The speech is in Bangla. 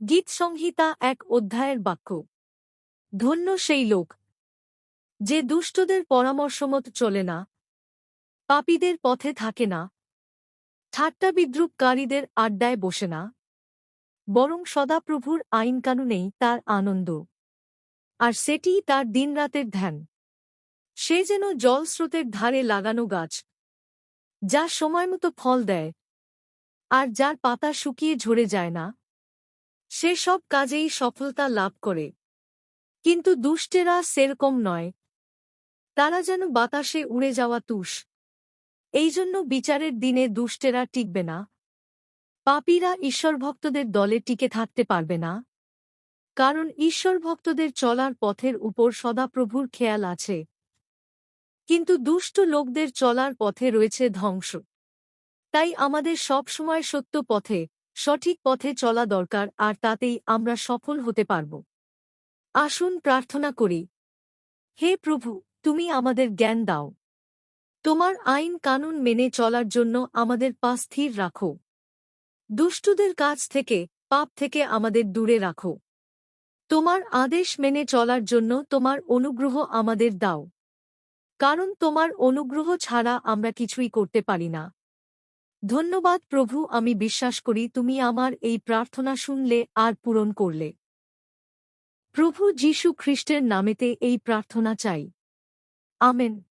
গীত সংহিতা এক অধ্যায়ের বাক্য। ধন্য সেই লোক, যে দুষ্টদের পরামর্শমত চলে না, পাপীদের পথে থাকে না, ঠাট্টা বিদ্রুপকারীদের আড্ডায় বসে না, বরং সদাপ্রভুর আইনকানুনেই তার আনন্দ। আর সেটিই তার দিনরাতের ধ্যান। সে যেন জলস্রোতের ধারে লাগানো গাছ, যা সময়মতো ফল দেয়, আর যার পাতা শুকিয়ে ঝরে যায় না সে সব কাজেই সফলতা লাভ করে। কিন্তু দুষ্টেরা সেরকম নয়। তারা যেন বাতাসে উড়ে যাওয়া তুষ। এই জন্য বিচারের দিনে দুষ্টেরা টিকবে না। পাপীরা ঈশ্বরভক্তদের দলে টিকে থাকতে পারবে না। কারণ ঈশ্বরভক্তদের চলার পথের উপর সদাপ্রভুর খেয়াল আছে। কিন্তু দুষ্ট লোকদের চলার পথে রয়েছে ধ্বংস। তাই আমাদের সব সময় সত্য পথে সঠিক পথে চলা দরকার, আর তাতেই আমরা সফল হতে পারব। আসুন প্রার্থনা করি। হে প্রভু, তুমি আমাদের জ্ঞান দাও। তোমার আইন কানুন মেনে চলার জন্য আমাদের পা স্থির রাখো। দুষ্টুদের কাছ থেকে, পাপ থেকে আমাদের দূরে রাখো। তোমার আদেশ মেনে চলার জন্য তোমার অনুগ্রহ আমাদের দাও। কারণ তোমার অনুগ্রহ ছাড়া আমরা কিছুই করতে পারি না। ধন্যবাদ প্রভু, আমি বিশ্বাস করি তুমি আমার এই প্রার্থনা শুনলে আর পূরণ করলে। প্রভু যীশু খ্রিস্টের নামেতে এই প্রার্থনা চাই। আমেন।